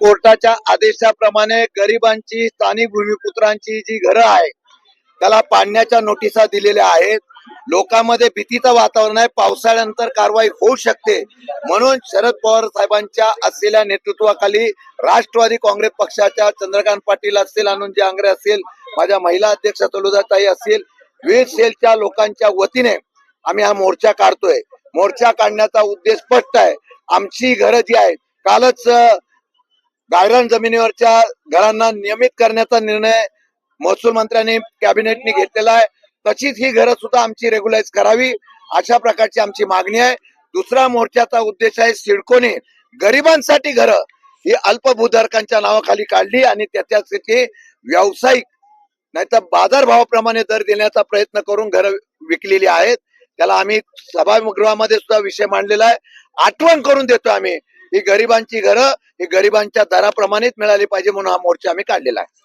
कोर्टाच्या आदेशाप्रमाणे गरिबांची स्थानिक भूमिपुत्रांची जी घरं आहे त्याला पाडण्याच्या नोटिसा दिलेल्या आहेत. लोकांमध्ये भीतीचं वातावरण आहे. पावसाळ्यानंतर कारवाई होऊ शकते. म्हणून शरद पवार साहेबांच्या असलेल्या नेतृत्वाखाली राष्ट्रवादी काँग्रेस पक्षाच्या चंद्रकांत पाटील असतील अनुजय आंग्रे असतील माझ्या महिला अध्यक्ष तलुदाताई असतील विविध सेलच्या लोकांच्या वतीने आम्ही हा मोर्चा काढतोय. मोर्चा काढण्याचा उद्देश स्पष्ट आहे. आमची घरं जी आहेत कालच गायरान जमिनीवरच्या घरांना नियमित करण्याचा निर्णय महसूल मंत्र्यांनी कॅबिनेटने घेतलेला आहे. तशीच ही घरं सुद्धा आमची रेग्युलाइज करावी अशा प्रकारची आमची मागणी आहे. दुसरा मोर्चाचा उद्देश आहे सिडकोने. गरिबांसाठी घरं ही अल्पभूधारकांच्या नावाखाली काढली आणि त्याच्यासाठी व्यावसायिक नाहीतर बाजारभावाप्रमाणे दर देण्याचा प्रयत्न करून घरं विकलेली आहेत. त्याला आम्ही सभागृहामध्ये सुद्धा विषय मांडलेला आहे. आठवण करून देतो आम्ही. ही गरिबांची घरं ही गरिबांच्या दराप्रमाणेच मिळाली पाहिजे म्हणून हा मोर्चा आम्ही काढलेला आहे.